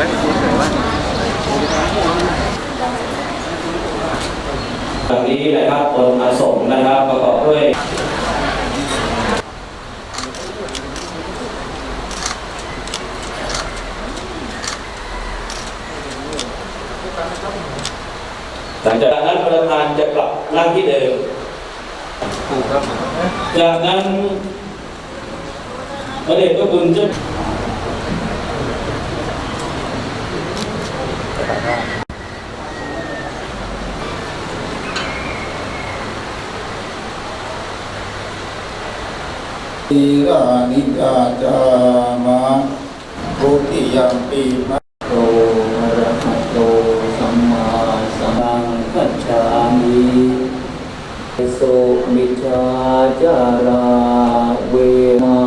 ไว้เฉยไว้วันนี้นะครับคนอาสมนะครับประกอบด้วยหลังจากนั้นประธานจะกลับนั่งที่เดิมถูกครับจากนั้นพระเดชพระคุณเจ้า ทีรานิกาจามะพุทธิยัมปีมะโตอะระหะโตสัมมาสัมสังคัจามิสุมิจาจาราเวมา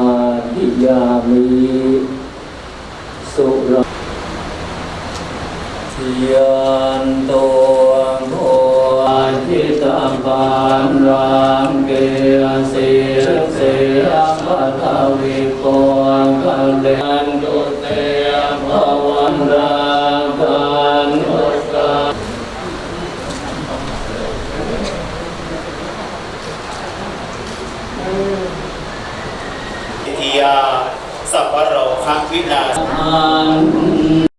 ทิยามิสุราทิยัน ปันรังเกเสเสปัทวิโกกัลเลนตุเตภวันรากันอุตตาทิยาสัพพะโรคะวินาศอัน